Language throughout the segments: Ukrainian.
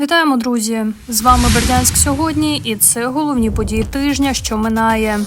Вітаємо, друзі! З вами Бердянськ сьогодні, і це головні події тижня, що минає.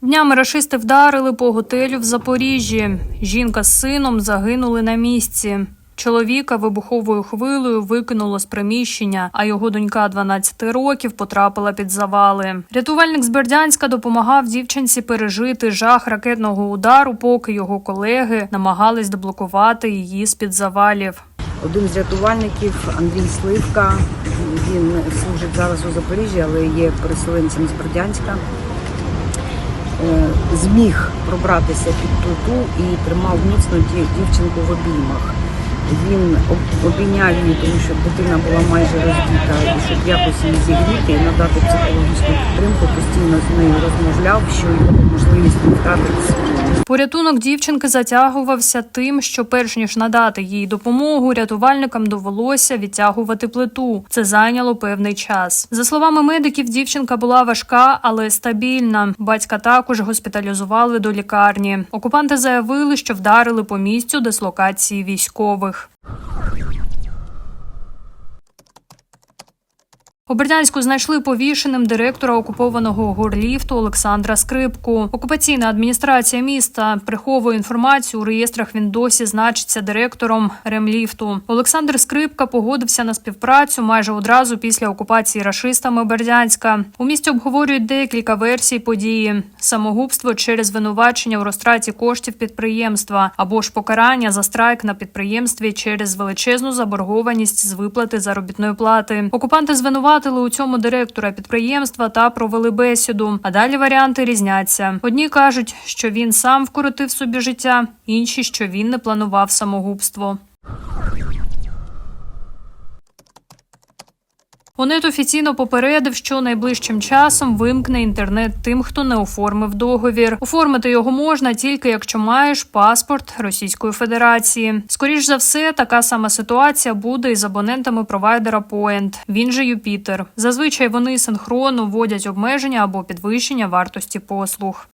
Днями рашисти вдарили по готелю в Запоріжжі. Жінка з сином загинули на місці. Чоловіка вибуховою хвилею викинуло з приміщення, а його донька 12 років потрапила під завали. Рятувальник з Бердянська допомагав дівчинці пережити жах ракетного удару, поки його колеги намагались деблокувати її з під завалів. Один з рятувальників Андрій Сливка. Він служить зараз у Запоріжжі, але є переселенцем з Бердянська. Е, Зміг пробратися під плиту і тримав міцно ді- дівчинку в обіймах. Він об- обійняв тому що дитина була майже розбита, і щоб якось її зігріти і надати психологічну підтримку, постійно з нею розмовляв, що його можливість втратити. Порятунок дівчинки затягувався тим, що перш ніж надати їй допомогу, рятувальникам довелося відтягувати плиту. Це зайняло певний час. За словами медиків, дівчинка була важка, але стабільна. Батька також госпіталізували до лікарні. Окупанти заявили, що вдарили по місцю дислокації військових. У Бердянську знайшли повішеним директора окупованого горліфту Олександра Скрипку. Окупаційна адміністрація міста приховує інформацію у реєстрах. Він досі значиться директором ремліфту. Олександр Скрипка погодився на співпрацю майже одразу після окупації рашистами Бердянська. У місті обговорюють декілька версій події: самогубство через звинувачення у розтраті коштів підприємства або ж покарання за страйк на підприємстві через величезну заборгованість з виплати заробітної плати. Окупанти звинуватили у цьому директора підприємства та провели бесіду. А далі варіанти різняться. Одні кажуть, що він сам вкоротив собі життя, інші, що він не планував самогубство. УНЕТ офіційно попередив, що найближчим часом вимкне інтернет тим, хто не оформив договір. Оформити його можна тільки якщо маєш паспорт Російської Федерації. Скоріш за все, така сама ситуація буде із абонентами провайдера Point, він же Юпітер. Зазвичай вони синхронно вводять обмеження або підвищення вартості послуг.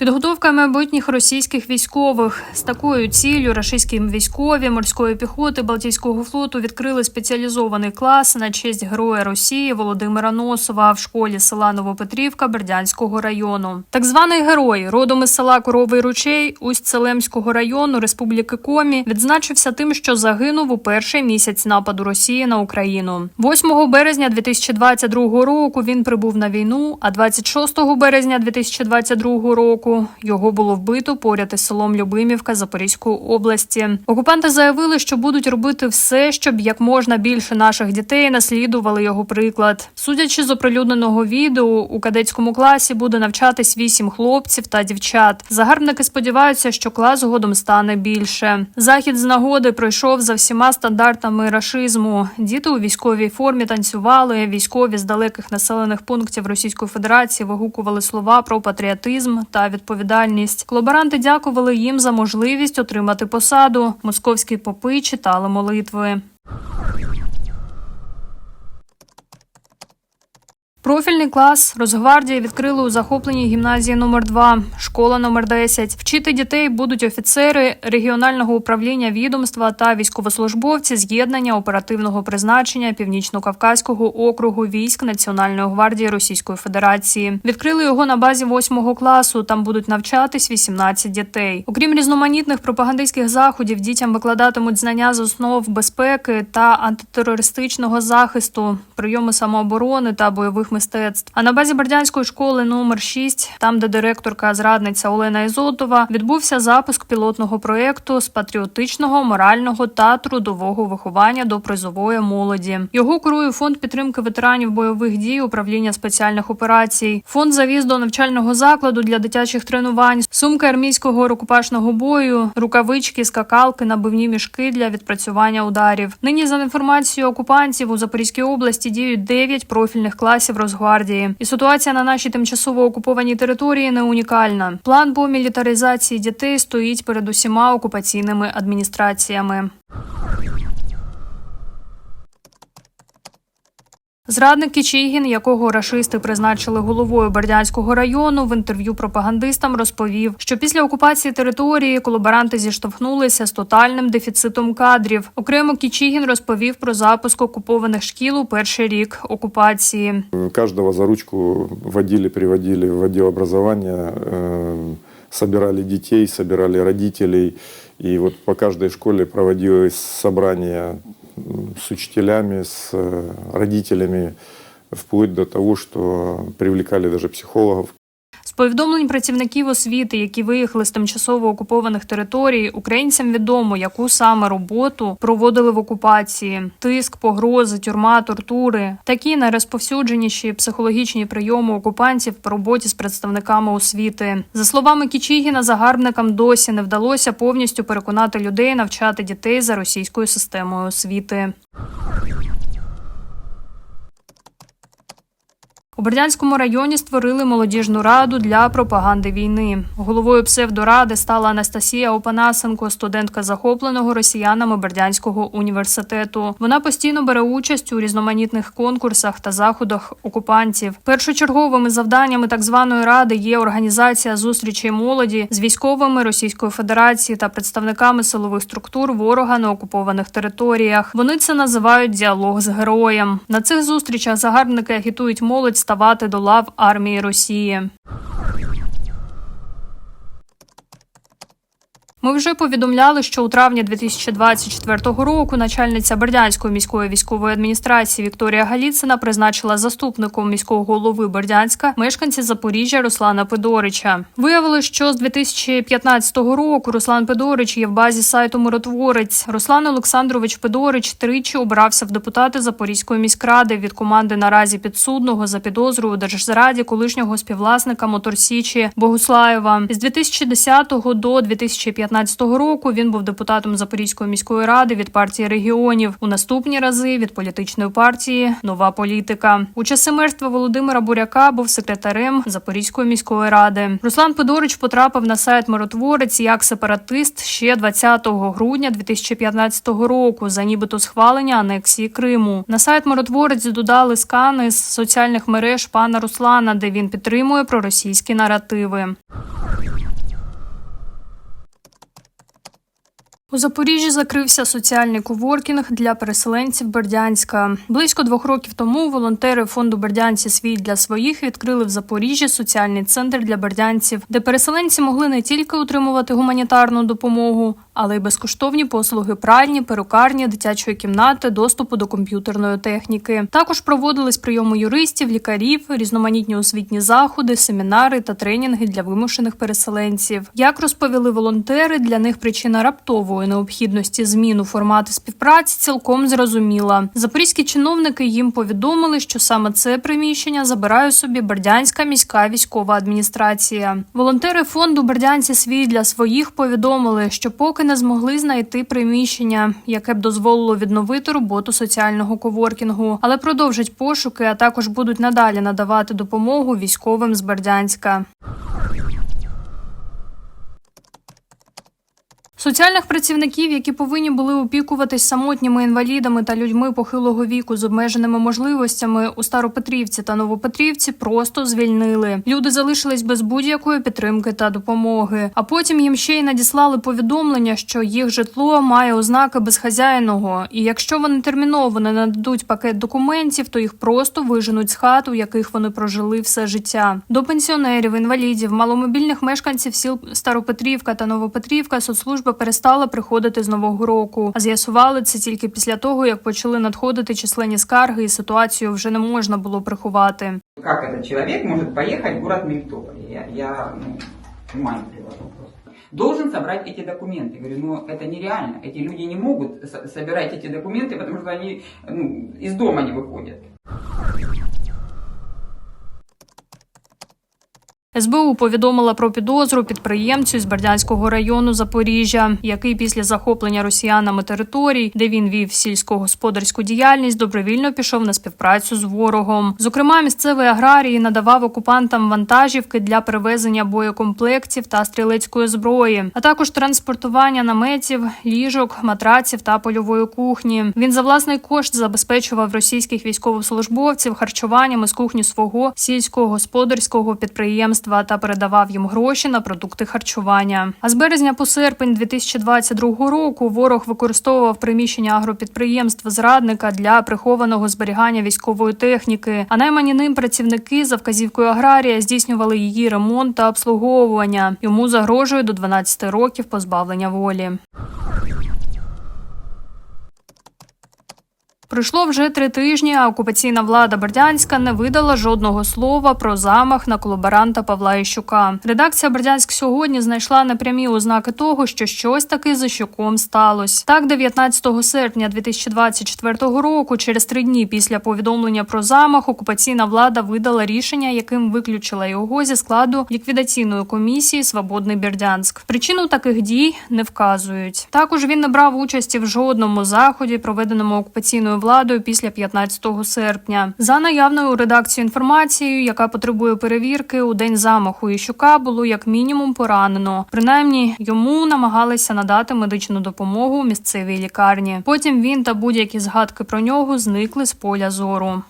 Підготовка майбутніх російських військових з такою ціллю рашистські військові морської піхоти Балтійського флоту відкрили спеціалізований клас на честь героя Росії Володимира Носова в школі села Новопетрівка Бердянського району. Так званий герой родом із села Коровий ручей Усть-Целемського району Республіки Комі відзначився тим, що загинув у перший місяць нападу Росії на Україну. 8 березня 2022 року він прибув на війну, а 26 березня 2022 року його було вбито поряд із селом Любимівка Запорізької області. Окупанти заявили, що будуть робити все, щоб як можна більше наших дітей наслідували його приклад. Судячи з оприлюдненого відео, у кадетському класі буде навчатись вісім хлопців та дівчат. Загарбники сподіваються, що клас згодом стане більше. Захід з нагоди пройшов за всіма стандартами рашизму. Діти у військовій формі танцювали. Військові з далеких населених пунктів Російської Федерації вигукували слова про патріотизм та відповідальність. Колаборанти дякували їм за можливість отримати посаду. Московські попи читали молитви. Профільний клас Росгвардії відкрили у захопленій гімназії номер 2 школа номер 10 Вчити дітей будуть офіцери регіонального управління відомства та військовослужбовці з'єднання оперативного призначення Північно-Кавказького округу військ Національної гвардії Російської Федерації. Відкрили його на базі 8 класу. Там будуть навчатись 18 дітей. Окрім різноманітних пропагандистських заходів, дітям викладатимуть знання з основ безпеки та антитерористичного захисту, прийоми самооборони та бойових мистецтв. А на базі Бердянської школи номер 6 там, де директорка зрадниця Олена Ізотова, відбувся запуск пілотного проєкту з патріотичного, морального та трудового виховання до призової молоді. Його курує фонд підтримки ветеранів бойових дій управління спеціальних операцій. Фонд завіз до навчального закладу для дитячих тренувань, сумки армійського рукопашного бою, рукавички, скакалки, набивні мішки для відпрацювання ударів. Нині за інформацією окупантів у Запорізькій області діють 9 профільних класів Росгвардії. І ситуація на нашій тимчасово окупованій території не унікальна. План по мілітаризації дітей стоїть перед усіма окупаційними адміністраціями. Зрадник Кічігін, якого рашисти призначили головою Бердянського району, в інтерв'ю пропагандистам розповів, що після окупації території колаборанти зіштовхнулися з тотальним дефіцитом кадрів. Окремо Кічігін розповів про запуск окупованих шкіл у перший рік окупації. Каждого за ручку водили, приводили в отдел образования, э, собирали детей, собирали родителей. И вот по каждой школе проводилось собрание с учителями, с э, родителями, вплоть до того, что привлекали даже психологов. З повідомлень працівників освіти, які виїхали з тимчасово окупованих територій, українцям відомо, яку саме роботу проводили в окупації: тиск, погрози, тюрма, тортури, такі найрозповсюдженіші психологічні прийоми окупантів по роботі з представниками освіти. За словами Кічігіна, загарбникам досі не вдалося повністю переконати людей навчати дітей за російською системою освіти. У Бердянському районі створили молодіжну раду для пропаганди війни. Головою псевдоради стала Анастасія Опанасенко, студентка захопленого росіянами Бердянського університету. Вона постійно бере участь у різноманітних конкурсах та заходах окупантів. Першочерговими завданнями так званої ради є організація зустрічей молоді з військовими Російської Федерації та представниками силових структур ворога на окупованих територіях. Вони це називають діалог з героєм. На цих зустрічах загарбники агітують молодь ставати до лав армії Росії. Ми вже повідомляли, що у травні 2024 року начальниця Бердянської міської військової адміністрації Вікторія Галіцина призначила заступником міського голови Бердянська мешканця Запоріжжя Руслана Педорича. Виявилось, що з 2015 року Руслан Педорич є в базі сайту Миротворець. Руслан Олександрович Педорич тричі обирався в депутати Запорізької міськради від команди наразі підсудного за підозрою у держзраді колишнього співвласника Моторсічі Богуслаєва. З 2010 до 2015 року він був депутатом Запорізької міської ради від партії регіонів. У наступні рази від політичної партії Нова політика. У часи мертва Володимира Буряка був секретарем Запорізької міської ради. Руслан Педорич потрапив на сайт Миротворець як сепаратист ще 20 грудня 2015 року за нібито схвалення анексії Криму. На сайт Миротворець додали скани з соціальних мереж пана Руслана, де він підтримує проросійські наративи. У Запоріжжі закрився соціальний коворкінг для переселенців Бердянська. Близько двох років тому волонтери фонду Бердянці свій для своїх відкрили в Запоріжжі соціальний центр для бердянців, де переселенці могли не тільки отримувати гуманітарну допомогу, але й безкоштовні послуги пральні, перукарні, дитячої кімнати, доступу до комп'ютерної техніки. Також проводились прийоми юристів, лікарів, різноманітні освітні заходи, семінари та тренінги для вимушених переселенців. Як розповіли волонтери, для них причина раптової необхідності зміну формату співпраці цілком зрозуміла. Запорізькі чиновники їм повідомили, що саме це приміщення забирає собі Бердянська міська військова адміністрація. Волонтери фонду Бердянці свій для своїх повідомили, що поки не змогли знайти приміщення, яке б дозволило відновити роботу соціального коворкінгу, але продовжать пошуки, а також будуть надалі надавати допомогу військовим з Бердянська. Соціальних працівників, які повинні були опікуватись самотніми інвалідами та людьми похилого віку з обмеженими можливостями у Старопетрівці та Новопетрівці, просто звільнили. Люди залишились без будь-якої підтримки та допомоги. А потім їм ще й надіслали повідомлення, що їх житло має ознаки безхазяйного, і якщо вони терміново не нададуть пакет документів, то їх просто виженуть з хат, у яких вони прожили все життя. До пенсіонерів, інвалідів, маломобільних мешканців сіл Старопетрівка та Новопетрівка соцслужба перестала приходити з нового року. А з'ясували це тільки після того, як почали надходити численні скарги, і ситуацію вже не можна було приховати. Как этот человек может поехать в город Мелитополь? Я, я ну, ума не приложу просто. Должен собрать эти документы. Говорю, ну это нереально. Эти люди не могут со- собирать эти документы, потому что они ну, из дома не выходят. СБУ повідомила про підозру підприємцю з Бердянського району Запоріжжя, який після захоплення росіянами територій, де він вів сільськогосподарську діяльність, добровільно пішов на співпрацю з ворогом. Зокрема, місцевий аграрій надавав окупантам вантажівки для перевезення боєкомплектів та стрілецької зброї, а також транспортування наметів, ліжок, матраців та польової кухні. Він за власний кошт забезпечував російських військовослужбовців харчуванням із кухні свого сільськогосподарського підприємства та передавав їм гроші на продукти харчування. А з березня по серпень 2022 року ворог використовував приміщення агропідприємств зрадника для прихованого зберігання військової техніки. А наймані ним працівники за вказівкою аграрія здійснювали її ремонт та обслуговування. Йому загрожує до 12 років позбавлення волі. Пройшло вже три тижні, а окупаційна влада Бердянська не видала жодного слова про замах на колаборанта Павла Іщука. Редакція Бердянськ сьогодні знайшла непрямі ознаки того, що щось таки за Іщуком сталося. Так, 19 серпня 2024 року, через три дні після повідомлення про замах, окупаційна влада видала рішення, яким виключила його зі складу ліквідаційної комісії Свободний Бердянськ. Причину таких дій не вказують. Також він не брав участі в жодному заході, проведеному окупаційною владою після 15 серпня. За наявною у редакції інформацією, яка потребує перевірки, у день замаху Іщука було як мінімум поранено. Принаймні йому намагалися надати медичну допомогу у місцевій лікарні. Потім він та будь-які згадки про нього зникли з поля зору.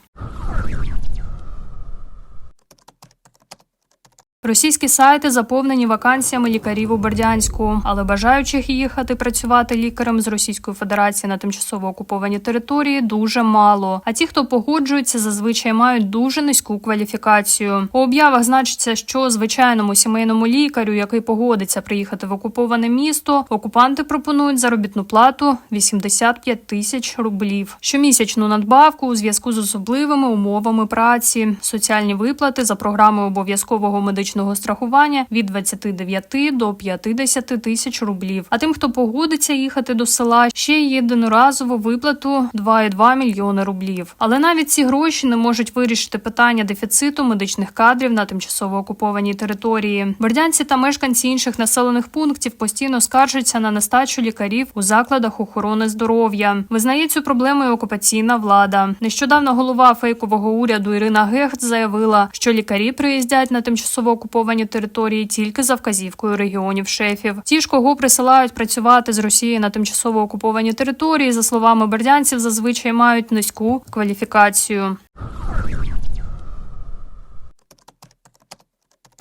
Російські сайти заповнені вакансіями лікарів у Бердянську, але бажаючих їхати працювати лікарем з Російської Федерації на тимчасово окуповані території дуже мало. А ті, хто погоджується, зазвичай мають дуже низьку кваліфікацію. У об'явах значиться, що звичайному сімейному лікарю, який погодиться приїхати в окуповане місто, окупанти пропонують заробітну плату 85 тисяч рублів, щомісячну надбавку у зв'язку з особливими умовами праці, соціальні виплати за програмою обов'язкового медичного страхування від 29 до 50 тисяч рублів. А тим, хто погодиться їхати до села, ще єдиноразову виплату 2,2 мільйони рублів. Але навіть ці гроші не можуть вирішити питання дефіциту медичних кадрів на тимчасово окупованій території. Бердянці та мешканці інших населених пунктів постійно скаржаться на нестачу лікарів у закладах охорони здоров'я. Визнає цю проблему і окупаційна влада. Нещодавно голова фейкового уряду Ірина Гехт заявила, що лікарі приїздять на тимчасово окуповані території тільки за вказівкою регіонів шефів. Ті ж, кого присилають працювати з Росії на тимчасово окуповані території, за словами бердянців, зазвичай мають низьку кваліфікацію.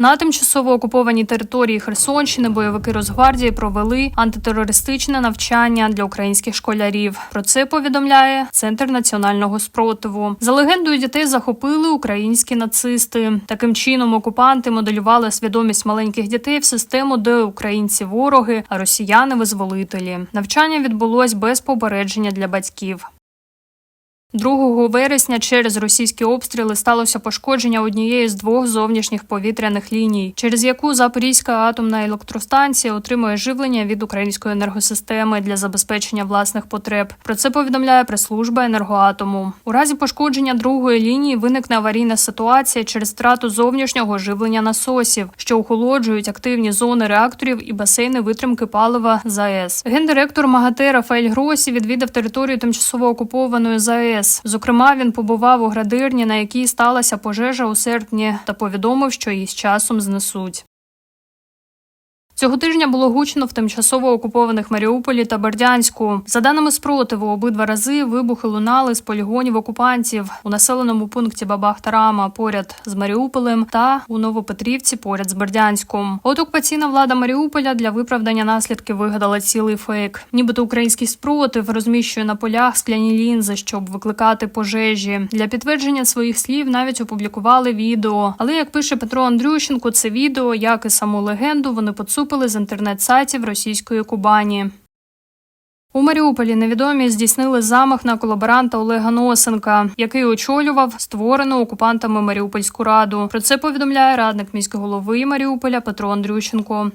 На тимчасово окупованій території Херсонщини бойовики Росгвардії провели антитерористичне навчання для українських школярів. Про це повідомляє Центр національного спротиву. За легендою дітей захопили українські нацисти. Таким чином окупанти моделювали свідомість маленьких дітей в систему, де українці вороги, а росіяни визволителі. Навчання відбулось без попередження для батьків. 2 вересня через російські обстріли сталося пошкодження однієї з двох зовнішніх повітряних ліній, через яку Запорізька атомна електростанція отримує живлення від української енергосистеми для забезпечення власних потреб. Про це повідомляє прес-служба енергоатому. У разі пошкодження другої лінії виникне аварійна ситуація через втрату зовнішнього живлення насосів, що охолоджують активні зони реакторів і басейни витримки палива ЗАЕС. Гендиректор МАГАТЕ Рафаель Гросі відвідав територію тимчасово окупованої ЗАЕС. Зокрема, він побував у градирні, на якій сталася пожежа у серпні, та повідомив, що її з часом знесуть. Цього тижня було гучно в тимчасово окупованих Маріуполі та Бердянську. За даними спротиву, обидва рази вибухи лунали з полігонів окупантів у населеному пункті Бабах-Тарама поряд з Маріуполем та у Новопетрівці поряд з Бердянськом. От окупаційна влада Маріуполя для виправдання наслідків вигадала цілий фейк. Нібито український спротив розміщує на полях скляні лінзи, щоб викликати пожежі. Для підтвердження своїх слів навіть опублікували відео. Але як пише Петро Андрющенко, це відео, як і саму легенду, вони поцупили з інтернет-сайтів російської Кубані. У Маріуполі невідомі здійснили замах на колаборанта Олега Носенка, який очолював створену окупантами Маріупольську раду. Про це повідомляє радник міського голови Маріуполя Петро Андрющенко.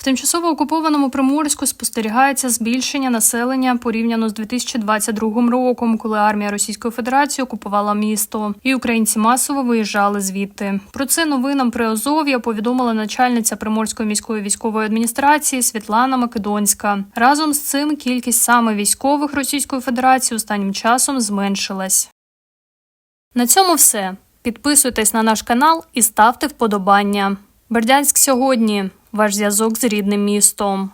В тимчасово окупованому Приморську спостерігається збільшення населення порівняно з 2022 роком, коли армія Російської Федерації окупувала місто, і українці масово виїжджали звідти. Про це новинам при Азов'я повідомила начальниця Приморської міської військової адміністрації Світлана Македонська. Разом з цим кількість саме військових Російської Федерації останнім часом зменшилась. На цьому все. Підписуйтесь на наш канал і ставте вподобання. Бердянськ сьогодні. Ваш зв'язок з рідним містом.